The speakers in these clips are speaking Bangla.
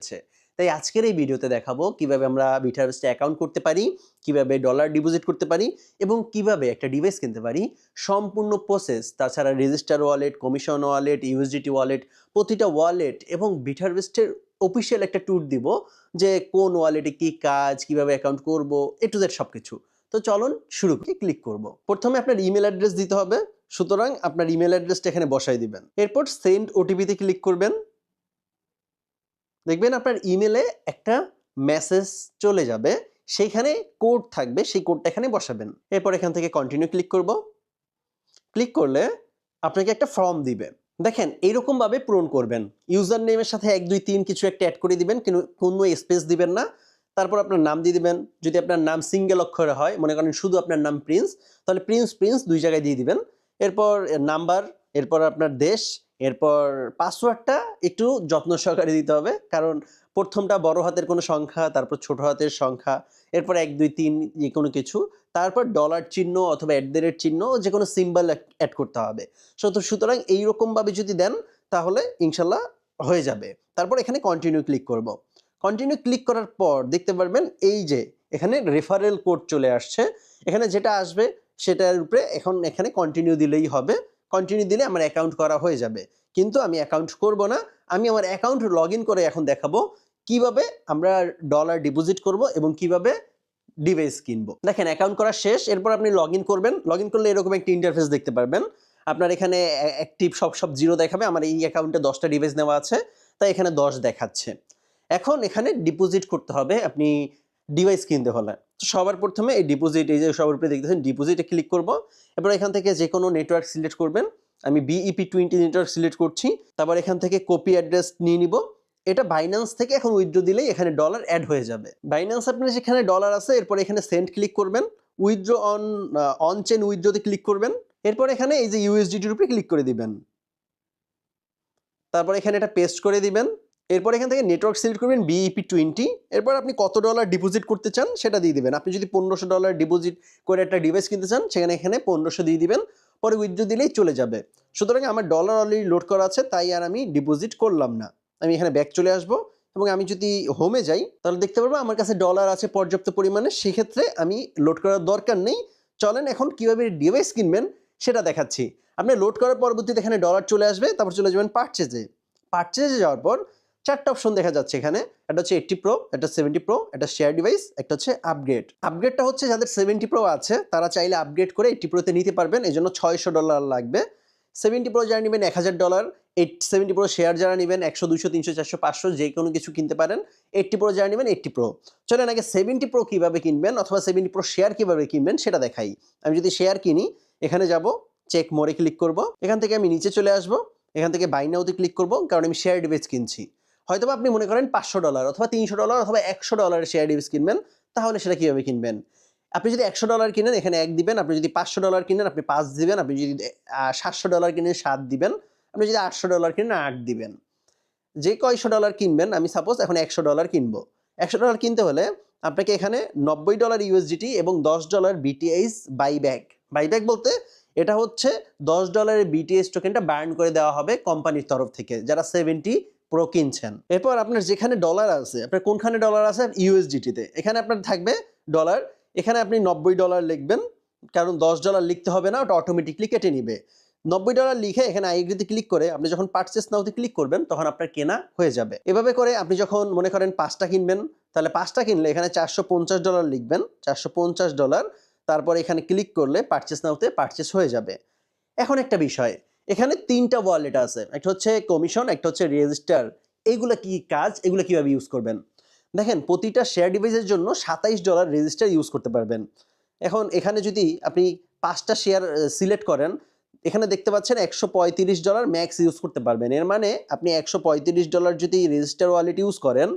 আছে তাই আজকের এই ভিডিওতে দেখাবো কীভাবে আমরা বিটারভেস্টে অ্যাকাউন্ট করতে পারি, কীভাবে ডলার ডিপোজিট করতে পারি এবং কীভাবে একটা ডিভাইস কিনতে পারি। সম্পূর্ণ প্রসেস তাছাড়া register wallet commission wallet USDT wallet প্রতিটা ওয়ালেট এবং বিটারভেস্টের অফিসিয়াল একটা ট্যুর দিব যে কোন ওয়ালেটে কি কাজ, কীভাবে অ্যাকাউন্ট করব এ টু জেড সব কিছু তো চলুন শুরু ক্লিক করব। প্রথমে আপনার ইমেল অ্যাড্রেস দিতে হবে, সুতরাং আপনার ইমেল অ্যাড্রেসটা এখানে বসাই দিবেন। এরপর সেন্ড ওটিপিতে ক্লিক করবেন। দেখবেন আপনার ইমেলে একটা মেসেজ চলে যাবে, সেইখানে কোড থাকবে, সেই কোডটা এখানে বসাবেন। এরপর এখান থেকে কন্টিনিউ ক্লিক করব। ক্লিক করলে আপনাকে একটা ফর্ম দিবে। দেখেন এইরকম ভাবে পূরণ করবেন। ইউজার নেমের সাথে এক, দুই, তিন কিছু একটা অ্যাড করে দিবেন কিন্তু কোনো স্পেস দিবেন না। তারপর আপনার নাম দিয়ে দিবেন। যদি আপনার নাম সিঙ্গেল অক্ষরে হয়, মনে করেন শুধু আপনার নাম প্রিন্স তাহলে প্রিন্স প্রিন্স দুই জায়গায় দিয়ে দিবেন। এরপর নাম্বার এরপর আপনার দেশ এরপর পাসওয়ার্ডটা একটু যত্ন সহকারে দিতে হবে। কারণ প্রথমটা বড় হাতের কোনো সংখ্যা, তারপর ছোট হাতের সংখ্যা, এরপর এক, দুই, তিন যে কোনো কিছু, তারপর ডলার চিহ্ন অথবা অ্যাট দ্য রেট চিহ্ন যে কোনো সিম্বল অ্যাড করতে হবে। সো- সুতরাং এইরকমভাবে যদি দেন, তাহলে ইনশাল্লাহ হয়ে যাবে। তারপর এখানে কন্টিনিউ ক্লিক করব। কন্টিনিউ ক্লিক করার পর দেখতে পারবেন এই যে এখানে রেফারেল কোড চলে আসছে। এখানে যেটা আসবে সেটার উপরে এখন এখানে কন্টিনিউ দিলেই হবে। কন্টিনিউ দিলে আমার অ্যাকাউন্ট করা হয়ে যাবে। কিন্তু আমি অ্যাকাউন্ট করব না, আমি আমার অ্যাকাউন্ট লগ করে এখন দেখাবো কীভাবে আমরা ডলার ডিপোজিট করব এবং কীভাবে ডিভাইস কিনবো। দেখেন অ্যাকাউন্ট করা শেষ, এরপর আপনি লগ করবেন। লগ করলে এরকম একটি ইন্টারফেস দেখতে পারবেন। আপনার এখানে অ্যাক্টিভ সব সব জিরো দেখাবে। আমার এই অ্যাকাউন্টে দশটা ডিভাইস নেওয়া আছে, তাই এখানে দশ দেখাচ্ছে। এখন এখানে ডিপোজিট করতে হবে। আপনি ডিভাইস কিনতে হলে। তো সবার প্রথমে এই ডিপোজিট এই যে সবার উপরে দেখতেছেন ডিপোজিটে ক্লিক করব। এবার এখান থেকে যে কোনো নেটওয়ার্ক সিলেক্ট করবেন। আমি বিইপি টোয়েন্টি নেটওয়ার্ক সিলেক্ট করছি। তারপর এখান থেকে কপি অ্যাড্রেস নিয়ে নিব। এটা বাইন্যান্স থেকে এখন উইথড্র দিলেই এখানে ডলার অ্যাড হয়ে যাবে। বাইন্যান্স আপনার যেখানে ডলার আছে, এরপর এখানে সেন্ড ক্লিক করবেন। উইথড্র অন অন চেন উইথড্রতে ক্লিক করবেন। এরপর এখানে এই যে ইউএসডিটির উপরে ক্লিক করে দিবেন। তারপর এখানে এটা পেস্ট করে দিবেন। এরপর এখান থেকে নেটওয়ার্ক সিলেক্ট করবেন বিইপি টোয়েন্টি এরপর আপনি কত ডলার ডিপোজিট করতে চান সেটা দিয়ে দিবেন। আপনি যদি পনেরোশো ডলার ডিপোজিট করে একটা ডিভাইস কিনতে চান, সেখানে এখানে পনেরোশো দিয়ে দিবেন। পরে উইথড্র দিলেই চলে যাবে। সুতরাং আমার ডলার অলরেডি লোড করা আছে, তাই আর আমি ডিপোজিট করলাম না। আমি এখানে ব্যাক চলে আসব এবং আমি যদি হোমে যাই, তাহলে দেখতে পারব আমার কাছে ডলার আছে পর্যাপ্ত পরিমাণে। সেক্ষেত্রে আমি লোড করার দরকার নেই। চলেন এখন কীভাবে ডিভাইস কিনবেন সেটা দেখাচ্ছি। আপনি লোড করার পরবর্তীতে এখানে ডলার চলে আসবে, তারপর চলে যাবেন পারচেজে পারচেজে যাওয়ার পর চারটা অপশন দেখা যাচ্ছে এখানে। একটা হচ্ছে এইটটি প্রো একটা সেভেন্টি প্রো একটা শেয়ার ডিভাইস একটা হচ্ছে আপগ্রেড আপগ্রেডটা হচ্ছে যাদের সেভেন্টি প্রো আছে, তারা চাইলে আপগ্রেড করে এইটটি প্রোতে নিতে পারবেন। এই জন্য ছয়শো ডলার লাগবে। সেভেন্টি প্রো যারা নেবেন এক হাজার dollar eight seventy pro share যারা নেবেন একশো দুশো তিনশো, চারশো, পাঁচশো, যে কোনো কিছু কিনতে পারেন। এইটটি প্রো যারা নেবেন এইটটি প্রো চলেন আগে সেভেন্টি প্রো কীভাবে কিনবেন অথবা সেভেন্টি প্রো শেয়ার কীভাবে কিনবেন সেটা দেখাই। আমি যদি শেয়ার কিনি, এখানে যাব চেক মোড়ে ক্লিক করব। এখান থেকে আমি নিচে চলে আসব। এখান থেকে বাই নাওতে ক্লিক করব, কারণ আমি শেয়ার ডিভাইস কিনছি। হয়তো আপনি মনে করেন পাঁচশো ডলার অথবা তিনশো ডলার অথবা একশো ডলারের শেয়ার ডিভাইস কিনবেন, তাহলে সেটা কীভাবে কিনবেন? আপনি যদি একশো ডলার কিনেন, এখানে এক দিবেন, আপনি যদি পাঁচশো ডলার কিনেন, আপনি পাঁচ দিবেন, আপনি যদি সাতশো ডলার কিনেন, সাত দিবেন, আপনি যদি আটশো ডলার কিনেন, আট দিবেন। যে কয়শো ডলার কিনবেন, আমি সাপোজ এখন একশো ডলার কিনবো। একশো ডলার কিনতে হলে আপনাকে এখানে নব্বই ডলার ইউএসডিটি এবং দশ ডলার বিটিএইচ বাইব্যাক বাইব্যাক বলতে এটা হচ্ছে দশ ডলারের বিটিএস টোকেনটা বার্ন করে দেওয়া হবে কোম্পানির তরফ থেকে। যারা সেভেন্টি প্রো কিনছেন। এরপর আপনার যেখানে ডলার আছে, আপনার কোনখানে ডলার আছে? ইউএসডিটিতে এখানে আপনার থাকবে ডলার এখানে আপনি নব্বই ডলার লিখবেন, কারণ দশ ডলার লিখতে হবে না, ওটা অটোমেটিকলি কেটে নিবে। নব্বই ডলার লিখে এখানে আইগ্রিতে ক্লিক করে আপনি যখন পারচেস নাওতে ক্লিক করবেন, তখন আপনার কেনা হয়ে যাবে। এভাবে করে আপনি যখন মনে করেন পাঁচটা কিনবেন, তাহলে পাঁচটা কিনলে এখানে চারশো পঞ্চাশ ডলার লিখবেন, চারশো পঞ্চাশ ডলার তারপর এখানে ক্লিক করলে পারচেস নাওতে পারচেস হয়ে যাবে। এখন একটা বিষয় এখানে তিনটা ওয়ালেট আছে। একটা হচ্ছে কমিশন একটা হচ্ছে রেজিস্টার এইগুলো কি কাজ? এগুলো কীভাবে ইউজ করবেন? দেখেন, প্রতিটা শেয়ার ডিভাইসের জন্য সাতাইশ ডলার রেজিস্টার ইউজ করতে পারবেন। এখন এখানে যদি আপনি পাঁচটা শেয়ার সিলেক্ট করেন, এখানে দেখতে পাচ্ছেন একশো পঁয়ত্রিশ ডলার ম্যাক্স ইউজ করতে পারবেন। এর মানে আপনি একশো পঁয়ত্রিশ ডলার যদি রেজিস্টার ওয়ালেট ইউজ করেন,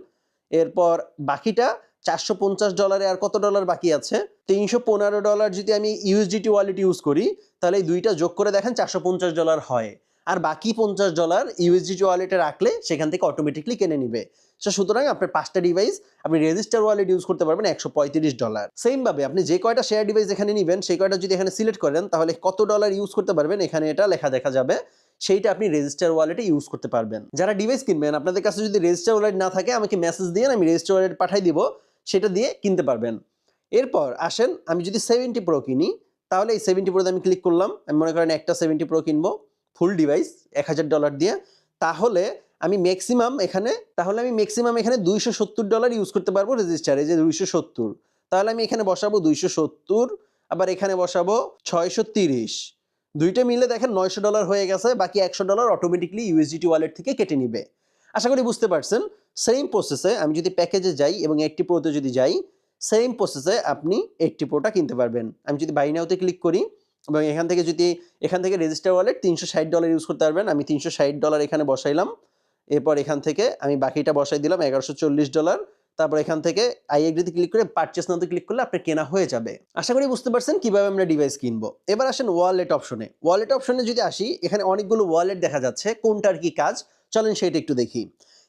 এরপর বাকিটা চারশো পঞ্চাশ ডলারে আর কত ডলার বাকি আছে? তিনশো পনেরো ডলার যদি আমি ইউএসডিটি ওয়ালেট ইউজ করি, তাহলে এই দুইটা যোগ করে দেখেন চারশো পঞ্চাশ ডলার হয়। আর বাকি পঞ্চাশ ডলার ইউএসডিটি ওয়ালেটে রাখলে সেখান থেকে অটোমেটিকলি কিনে নিবে। সো সুতরাং আপনার পাঁচটা ডিভাইস আপনি রেজিস্টার ওয়ালেট ইউজ করতে পারবেন একশো পঁয়ত্রিশ ডলার। সেমভাবে আপনি যে কয়টা শেয়ার ডিভাইস এখানে নেবেন, সেই কয়টা যদি এখানে সিলেক্ট করেন, তাহলে কত ডলার ইউজ করতে পারবেন, এখানে এটা লেখা দেখা যাবে। সেইটা আপনি রেজিস্টার ওয়ালেটে ইউজ করতে পারবেন। যারা ডিভাইস কিনবেন, আপনাদের কাছে যদি রেজিস্টার ওয়ালেট না থাকে, আমাকে মেসেজ দিয়ে আমি রেজিস্টার ওয়ালেট পাঠাই দিব। সেটা দিয়ে কিনতে পারবেন। এরপর আসেন, আমি যদি সেভেন্টি প্রো কিনি, তাহলে এই সেভেন্টি প্রোতে আমি ক্লিক করলাম, আমি মনে করেন একটা সেভেন্টি প্রো কিনবো ফুল ডিভাইস এক হাজার ডলার দিয়ে। তাহলে আমি ম্যাক্সিমাম এখানে, তাহলে আমি ম্যাক্সিমাম এখানে দুইশো সত্তর ডলার ইউজ করতে পারব রেজিস্টারে যে দুইশো সত্তর। তাহলে আমি এখানে বসাবো দুইশো সত্তর, আবার এখানে বসাবো ছয়শো তিরিশ। দুইটা মিলে দেখেন নয়শো ডলার হয়ে গেছে, বাকি একশো ডলার অটোমেটিকলি ইউএসডিটি ওয়ালেট থেকে কেটে নিবে। আশা করি বুঝতে পারছেন। সেম প্রসেসে আমি যদি প্যাকেজে যাই এবং একটি প্রোতে যদি যাই সেম প্রসেসে আপনি এইটটি প্রোটা কিনতে পারবেন। আমি যদি বাই নাওতে ক্লিক করি এবং এখান থেকে যদি, এখান থেকে রেজিস্টার ওয়ালেট তিনশো ষাট ডলার ইউজ করতে পারবেন। আমি তিনশো ষাট ডলার এখানে বসাইলাম। এরপর এখান থেকে আমি বাকিটা বসাই দিলাম, এগারোশো চল্লিশ ডলার তারপর এখান থেকে আই এগ্রিতে ক্লিক করে পারচেস নাওতে ক্লিক করলে আপনার কেনা হয়ে যাবে। আশা করি বুঝতে পারছেন কীভাবে আমরা ডিভাইস কিনবো। এবার আসেন ওয়ালেট অপশনে ওয়ালেট অপশনে যদি আসি, এখানে অনেকগুলো ওয়ালেট দেখা যাচ্ছে। কোনটার কি কাজ? চলেন সেটা একটু দেখি।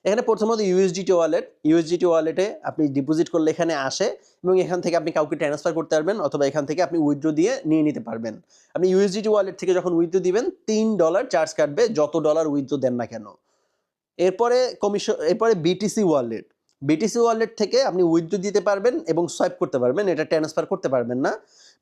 এখানে প্রথমত ইউএসডিটি ওয়ালেট ইউএসডিটি ওয়ালেটে আপনি ডিপোজিট করলে এখানে আসে এবং এখান থেকে আপনি কাউকে ট্রান্সফার করতে পারবেন অথবা এখান থেকে আপনি উইথড্রো দিয়ে নিয়ে নিতে পারবেন। আপনি ইউএসডিটি ওয়ালেট থেকে যখন উইথড্রো দিবেন, তিন ডলার চার্জ কাটবে, যত ডলার উইথড্রো দেন না কেন। এরপরে কমিশন এরপরে বিটিসি ওয়ালেট বিটিসি ওয়ালেট থেকে আপনি উইথড্রো দিতে পারবেন এবং সোয়াইপ করতে পারবেন, এটা ট্রান্সফার করতে পারবেন না।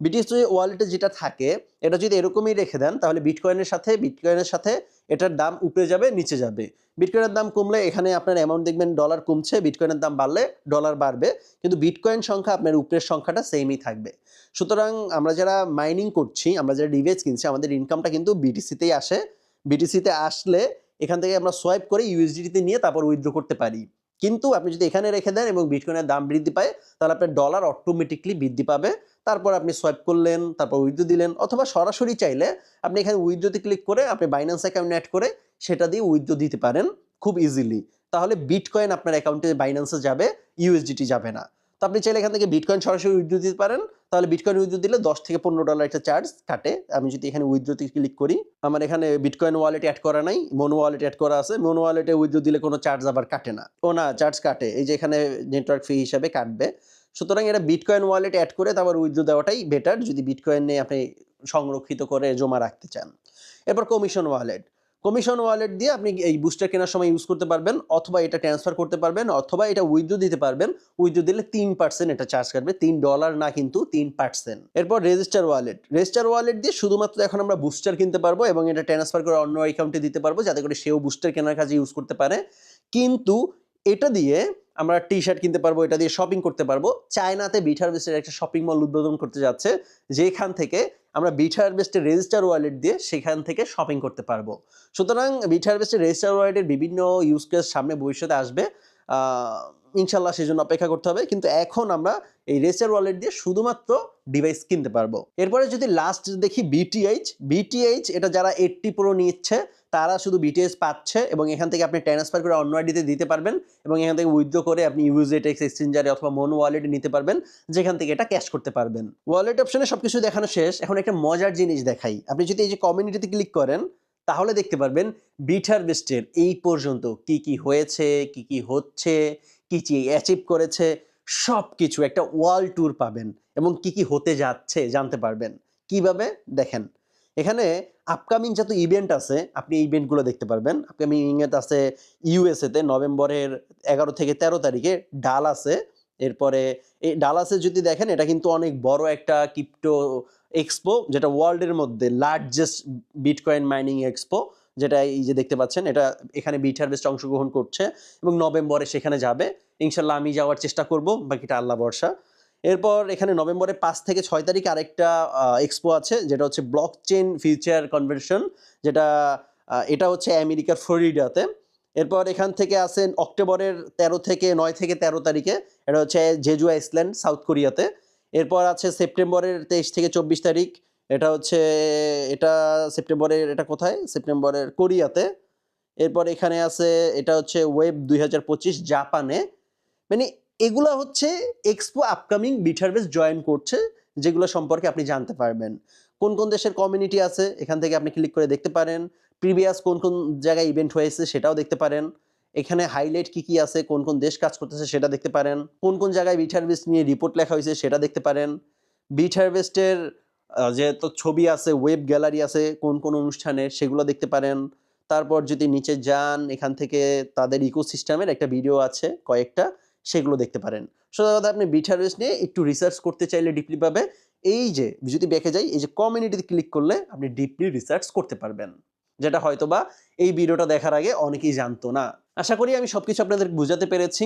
বিটিসি ওয়ালেটে যেটা থাকে, এটা যদি এরকমই রেখে দেন, তাহলে বিটকয়েনের সাথে বিটকয়েনের সাথে এটার দাম উপরে যাবে, নিচে যাবে। বিটকয়েনের দাম কমলে এখানে আপনার অ্যামাউন্ট দেখবেন ডলার কমছে বিটকয়েনের দাম বাড়লে ডলার বাড়বে, কিন্তু বিটকয়েন সংখ্যা আপনার উপরের সংখ্যাটা সেমই থাকবে। সুতরাং আমরা যারা মাইনিং করছি, আমরা যারা ডিভাইস কিনছি, আমাদের ইনকামটা কিন্তু বিটিসিতেই আসে। বিটিসিতে আসলে এখান থেকে আমরা সোয়াইপ করে ইউএসডিটিতে নিয়ে তারপর উইথড্র করতে পারি। কিন্তু আপনি যদি এখানে রেখে দেন এবং বিটকয়েনের দাম বৃদ্ধি পায়, তাহলে আপনার ডলার অটোমেটিকলি বৃদ্ধি পাবে। তারপর আপনি সোয়াইপ করলেন, তারপর উইথড্র দিলেন, অথবা সরাসরি চাইলে আপনি এখানে উইথড্রোতে ক্লিক করে আপনি বাইন্যান্স অ্যাকাউন্ট অ্যাড করে সেটা দিয়ে উইথড্রো দিতে পারেন খুব ইজিলি তাহলে বিটকয়েন আপনার অ্যাকাউন্টে বাইন্যান্সে যাবে ইউএসডিটি যাবে না। তো আপনি চাইলে এখান থেকে বিটকয়েন সরাসরি উইথড্রো দিতে পারেন। তাহলে বিটকয়েন উইথড্রো দিলে দশ থেকে পনেরো ডলার একটা চার্জ কাটে। আমি যদি এখানে উইথড্রোতে ক্লিক করি, আমার এখানে বিটকয়েন ওয়ালেট অ্যাড করা নাই মোনো ওয়ালেট অ্যাড করা আছে। মোনো ওয়ালেটে উইথড্রো দিলে কোনো চার্জ আবার কাটে না। ও না চার্জ কাটে। এই যে এখানে নেটওয়ার্ক ফি হিসাবে কাটবে। সুতরাং এটা বিটকয়েন ওয়ালেট অ্যাড করে তারপর উইথড্রো দেওয়াটাই বেটার যদি বিটকয়েন নিয়ে আপনি সংরক্ষিত করে জমা রাখতে চান। এরপর কমিশন ওয়ালেট কমিশন ওয়ালেট দিয়ে আপনি এই বুস্টার কেনার সময় ইউজ করতে পারবেন, অথবা এটা ট্রান্সফার করতে পারবেন, অথবা এটা উইথড্রো দিতে পারবেন। উইথড্রো দিলে তিন পার্সেন্ট এটা চার্জ কাটবে, তিন ডলার না কিন্তু তিন পার্সেন্ট এরপর রেজিস্টার ওয়ালেট রেজিস্টার ওয়ালেট দিয়ে শুধুমাত্র এখন আমরা বুস্টার কিনতে পারব এবং এটা ট্রান্সফার করে অন্য অ্যাকাউন্টে দিতে পারব, যাতে করে সেও বুস্টার কেনার কাজে ইউজ করতে পারে। কিন্তু এটা দিয়ে আমরা টি শার্ট কিনতে পারব, এটা দিয়ে শপিং করতে পারব। চায়নাতে বিট হারভেস্টের একটা শপিং মল উদ্বোধন করতে যাচ্ছে, যেখান থেকে আমরা বিট হারভেস্টের রেজিস্টার ওয়ালেট দিয়ে সেখান থেকে শপিং করতে পারব। সুতরাং বিট হারভেস্টের রেজিস্টার ওয়ালেটের বিভিন্ন ইউজ কেস সামনে ভবিষ্যতে আসবে। ইনশাল্লাহ সেই জন্য অপেক্ষা করতে হবে। কিন্তু এখন আমরা এই রেজিস্টার ওয়ালেট দিয়ে শুধুমাত্র ডিভাইস কিনতে পারব। এরপরে যদি লাস্ট দেখি বিটিএইচ বিটিএইচ এটা যারা এইটটি প্রো নিচ্ছে, তারা শুধু বিটিএস পাচ্ছে এবং এখান থেকে আপনি ট্রান্সফার করে অন্য আইডিতে দিতে পারবেন এবং এখান থেকে উইথড্র করে আপনি ইউজেটেক্স এক্সচেঞ্জারে অথবা মন ওয়ালেটে নিতে পারবেন, যেখান থেকে এটা ক্যাশ করতে পারবেন। ওয়ালেট অপশনে সবকিছু দেখানো শেষ। এখন একটা মজার জিনিস দেখাই। আপনি যদি এই যে কমিউনিটিতে ক্লিক করেন তাহলে দেখতে পারবেন বিটার বেস্টের এই পর্যন্ত কি কি হয়েছে, কি কি হচ্ছে, কি কি অ্যাচিভ করেছে সব কিছু একটা ওয়ার্ল্ড ট্যুর পাবেন এবং কি কি হতে যাচ্ছে জানতে পারবেন। কীভাবে? দেখেন, এখানে আপকামিং যত ইভেন্ট আছে, আপনি ইভেন্টগুলো দেখতে পারবেন। আপকামিং ইভেন্ট আছে ইউএসএতে নভেম্বরের এগারো থেকে তেরো তারিখে ডাল আছে এরপরে এই ডালাসে যদি দেখেন, এটা কিন্তু অনেক বড় একটা ক্রিপ্টো এক্সপো যেটা ওয়ার্ল্ডের মধ্যে লার্জেস্ট বিটকয়েন মাইনিং এক্সপো যেটা এই যে দেখতে পাচ্ছেন, এটা এখানে বিট হারভেস্ট অংশগ্রহণ করছে এবং নভেম্বরে সেখানে যাবে। ইনশাল্লাহ আমি যাওয়ার চেষ্টা করব, বাকিটা আল্লাহ বর্ষা এরপর এখানে নভেম্বরের পাঁচ থেকে ছয় তারিখ আরেকটা এক্সপো আছে, যেটা হচ্ছে ব্লক চেন ফিউচার কনভেনশন যেটা এটা হচ্ছে আমেরিকার ফ্লোরিডাতে। এরপর এখান থেকে আসেন অক্টোবরের তেরো থেকে নয় থেকে তেরো তারিখে, এটা হচ্ছে জেজু আইসল্যান্ড সাউথ কোরিয়াতে এরপর আছে সেপ্টেম্বরের তেইশ থেকে চব্বিশ তারিখ। এটা হচ্ছে, এটা সেপ্টেম্বরের, এটা কোথায়? সেপ্টেম্বরের কোরিয়াতে। এরপর এখানে আছে, এটা হচ্ছে ওয়েব দুই হাজার পঁচিশ জাপানে। মানে এগুলা হচ্ছে এক্সপো আপকামিং বিটারবেস জয়েন করছে, যেগুলো সম্পর্কে আপনি জানতে পারবেন। কোন কোন দেশের কমিউনিটি আছে, এখান থেকে আপনি ক্লিক করে দেখতে পারেন। প্রিভিয়াস কোন কোন জায়গায় ইভেন্ট হয়েছে, সেটাও দেখতে পারেন। এখানে হাইলাইট কি কি আছে, কোন কোন দেশ কাজ করতেছে সেটা দেখতে পারেন। কোন কোন জায়গায় বিট হারভেস্ট নিয়ে রিপোর্ট লেখা হয়েছে সেটা দেখতে পারেন। বিট হারভেস্টের যে তো ছবি আছে ওয়েব গ্যালারি আছে, কোন কোন অনুষ্ঠানে সেগুলো দেখতে পারেন। তারপর যদি নিচে যান, এখান থেকে তাদের ইকোসিস্টেমের একটা ভিডিও আছে, কয়েকটা, সেগুলো দেখতে পারেন। সোজা কথা আপনি বিটারেস নিয়ে একটু রিসার্চ করতে চাইলে ডিপলি পাবে এই যে, যদি দেখে যাই, এই যে কমিউনিটিতে ক্লিক করলে আপনি ডিপলি রিসার্চ করতে পারবেন। যেটা হয়তোবা এই ভিডিওটা দেখার আগে অনেকেই জানতো না। আশা করি আমি সবকিছু আপনাদের বুঝাতে পেরেছি।